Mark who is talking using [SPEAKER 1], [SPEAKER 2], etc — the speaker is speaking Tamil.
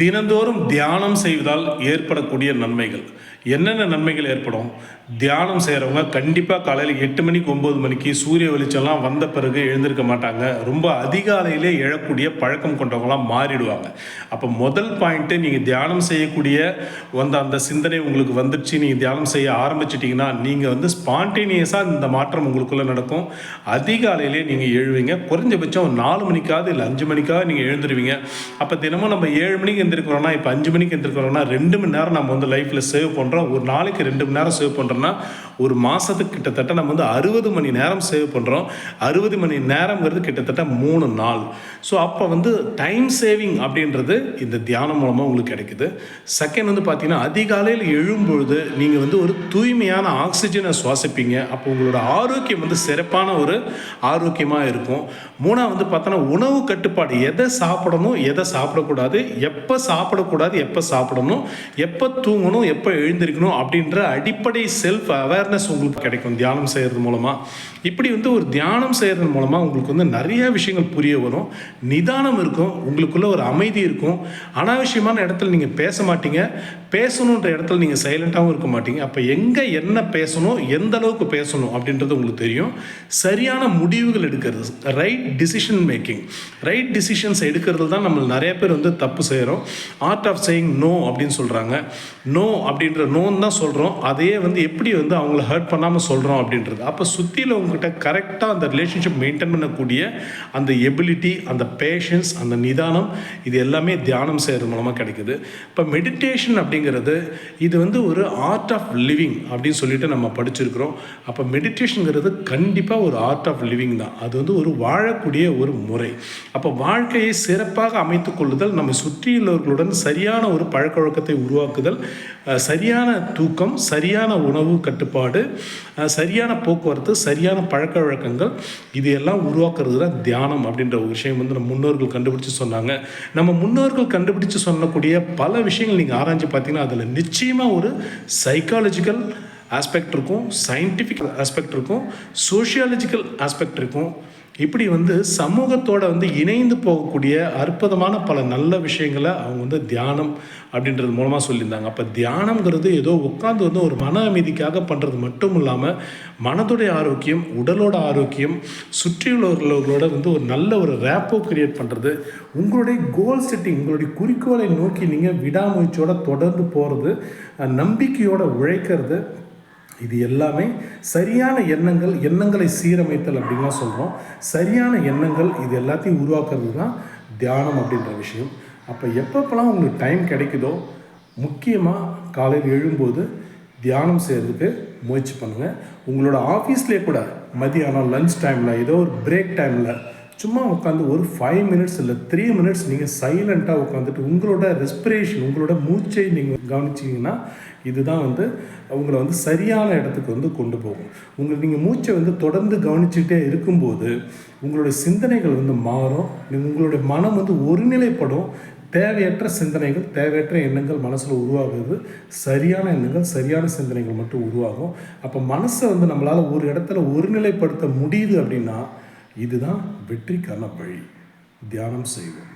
[SPEAKER 1] தினந்தோறும் தியானம் செய்வதால் ஏற்படக்கூடிய நன்மைகள். என்னென்ன நன்மைகள் ஏற்படும்? தியானம் செய்கிறவங்க கண்டிப்பாக காலையில் எட்டு மணிக்கு ஒம்பது மணிக்கு சூரிய வெளிச்சம்லாம் வந்த பிறகு எழுந்திருக்க மாட்டாங்க. ரொம்ப அதிகாலையிலே எழக்கூடிய பழக்கம் கொண்டவங்களாம் மாறிடுவாங்க. அப்போ முதல் பாயிண்ட்டு நீங்கள் தியானம் செய்யக்கூடிய வந்த அந்த சிந்தனை உங்களுக்கு வந்துடுச்சு நீங்கள் தியானம் செய்ய ஆரம்பிச்சிட்டிங்கன்னா நீங்கள் வந்து ஸ்பான்டேனியஸாக இந்த மாற்றம் உங்களுக்குள்ளே நடக்கும். அதிகாலையிலே நீங்கள் எழுவீங்க. குறைஞ்சபட்சம் ஒரு நாலு மணிக்காவது இல்லை அஞ்சு மணிக்காவது நீங்கள் எழுந்துருவீங்க. அப்போ தினமும் நம்ம ஏழு மணிக்கு எந்திருக்கிறோம்னா இப்போ அஞ்சு மணிக்கு எந்திருக்கிறோம்னா ரெண்டு மணி நேரம் நம்ம வந்து லைஃப்பில் சேவ் பண்ணுறோம் ஒரு நாளைக்கு ரெண்டு மணி நேரம் சேவ் பண்ணுறோம்னா ஒரு மாதத்துக்கு கிட்டத்தட்ட நம்ம வந்து அறுபது மணி நேரம் சேவ் பண்ணுறோம் அறுபது மணி நேரங்கிறது கிட்டத்தட்ட மூணு நாள். ஸோ அப்போ வந்து டைம் சேவிங் அப்படின்றது இந்த தியானம் மூலமாக உங்களுக்கு கிடைக்குது. செகண்ட் வந்து பார்த்தீங்கன்னா அதிகாலையில் எழும்பொழுது நீங்கள் வந்து ஒரு தூய்மையான ஆக்சிஜனை சுவாசிப்பீங்க. அப்போ உங்களோட ஆரோக்கியம் வந்து சிறப்பான ஒரு ஆரோக்கியமாக இருக்கும். மூணாவது வந்து பார்த்தோன்னா உணவு கட்டுப்பாடு எதை சாப்பிடணும் எதை சாப்பிடக்கூடாது எப்போ எப்போ சாப்பிடக்கூடாது எப்போ சாப்பிடணும் எப்போ தூங்கணும் எப்போ எழுந்திருக்கணும் அப்படின்ற அடிப்படை செல்ஃப் அவேர்னஸ் உங்களுக்கு கிடைக்கும் தியானம் செய்கிறது மூலமாக இப்படி வந்து ஒரு தியானம் செய்கிறது மூலமாக உங்களுக்கு வந்து நிறைய விஷயங்கள் புரிய வரும். நிதானம் இருக்கும் உங்களுக்குள்ள ஒரு அமைதி இருக்கும். அனாவசியமான இடத்துல நீங்கள் பேச மாட்டீங்க. பேசணுன்ற இடத்துல நீங்கள் சைலண்ட்டாகவும் இருக்க மாட்டீங்க. அப்போ எங்கே என்ன பேசணும் எந்த அளவுக்கு பேசணும் அப்படின்றது உங்களுக்கு தெரியும். சரியான முடிவுகள் எடுக்கிறது. Right decision making right decisions எடுக்கிறது தான் நம்ம நிறைய பேர் வந்து தப்பு செய்கிறோம் ஆர்ட் ஆஃப் சேயிங் நோ அப்படின்னு சொல்கிறாங்க நோ அப்படின்ற நோன்னு தான் சொல்கிறோம் அதையே வந்து எப்படி வந்து அவங்கள ஹர்ட் பண்ணாமல் சொல்கிறோம் அப்படின்றது. அப்போ சுற்றியில் உங்ககிட்ட கரெக்டாக அந்த ரிலேஷன்ஷிப் மெயின்டைன் பண்ணக்கூடிய அந்த எபிலிட்டி அந்த பேஷன்ஸ் அந்த நிதானம் இது எல்லாமே தியானம் செய்கிறது மூலமாக கிடைக்குது. இப்போ மெடிடேஷன் அப்படிங்கிறது இது வந்து ஒரு ஆர்ட் ஆஃப் லிவிங் அப்படின்னு சொல்லிட்டு நம்ம படிச்சிருக்கிறோம். அப்போ மெடிடேஷனுங்கிறது கண்டிப்பாக ஒரு ஆர்ட் ஆஃப் லிவிங் தான். அது வந்து ஒரு வாழக்கூடிய ஒரு முறை. அப்போ வாழ்க்கையை சிறப்பாக அமைத்துக் கொள்ளுதல் நம்ம சுற்றி சுற்றியுள்ளவர்களுடன் சரியான ஒரு பழக்கவழக்கத்தை உருவாக்குதல் சரியான தூக்கம் சரியான உணவு கட்டுப்பாடு சரியான போக்குவரத்து சரியான பழக்க வழக்கங்கள் இது எல்லாம் உருவாக்குறது தான் தியானம் அப்படின்ற ஒரு விஷயம் வந்து நம்ம முன்னோர்கள் கண்டுபிடிச்சு சொன்னாங்க. நம்ம முன்னோர்கள் கண்டுபிடிச்சு சொல்லக்கூடிய பல விஷயங்கள் நீங்கள் ஆராய்ஞ்சு பார்த்தீங்கன்னா அதில் நிச்சயமாக ஒரு சைக்காலஜிக்கல் ஆஸ்பெக்ட் இருக்கும் சயின்டிஃபிக் ஆஸ்பெக்ட் இருக்கும் சோஷியாலஜிக்கல் ஆஸ்பெக்ட் இருக்கும். இப்படி வந்து சமூகத்தோட வந்து இணைந்து போகக்கூடிய அற்புதமான பல நல்ல விஷயங்களை அவங்க வந்து தியானம் அப்படின்றது மூலமாக சொல்லியிருந்தாங்க. அப்போ தியானம்ங்கிறது ஏதோ உட்காந்து வந்து ஒரு மன அமைதிக்காக பண்ணுறது மட்டும் இல்லாமல் மனதுடைய ஆரோக்கியம் உடலோட ஆரோக்கியம் சுற்றியுள்ளவர்களோட வந்து ஒரு நல்ல ஒரு ரேப்போ கிரியேட் பண்ணுறது உங்களுடைய கோல் செட்டிங் உங்களுடைய குறிக்கோளை நோக்கி நீங்கள் விடாமுயற்சியோட தொடர்ந்து போகிறது நம்பிக்கையோடு உழைக்கிறது இது எல்லாமே சரியான எண்ணங்கள் எண்ணங்களை சீரமைத்தல் அப்படின்லாம் சொல்கிறோம் சரியான எண்ணங்கள் இது எல்லாத்தையும் உருவாக்குறது தான் தியானம் அப்படின்ற விஷயம். அப்போ எப்பப்பெல்லாம் உங்களுக்கு டைம் கிடைக்குதோ முக்கியமாக காலையில் எழும்போது தியானம் செய்கிறதுக்கு முயற்சி பண்ணுங்கள் உங்களோட ஆஃபீஸ்லேயே கூட மதியானம் லஞ்ச் டைமில் ஏதோ ஒரு பிரேக் டைமில் சும்மா உட்காந்து ஒரு ஃபைவ் மினிட்ஸ் இல்லை த்ரீ மினிட்ஸ் நீங்கள் சைலண்ட்டாக உட்காந்துட்டு உங்களோட ரெஸ்பிரேஷன் உங்களோட மூச்சை நீங்கள் கவனிச்சிங்கன்னா இதுதான் வந்து உங்களை வந்து சரியான இடத்துக்கு வந்து கொண்டு போகும். உங்களுக்கு நீங்கள் மூச்சை வந்து தொடர்ந்து கவனிச்சுட்டே இருக்கும்போது உங்களுடைய சிந்தனைகள் வந்து மாறும். உங்களுடைய மனம் வந்து ஒருநிலைப்படும். தேவையற்ற சிந்தனைகள் தேவையற்ற எண்ணங்கள் மனசில் உருவாகுது. சரியான எண்ணங்கள் சரியான சிந்தனைகள் மட்டும் உருவாகும். அப்போ மனசை வந்து நம்மளால் ஒரு இடத்துல ஒருநிலைப்படுத்த முடியுது அப்படின்னா இதுதான் வெற்றிக்கான வழி. தியானம் செய்வோம்.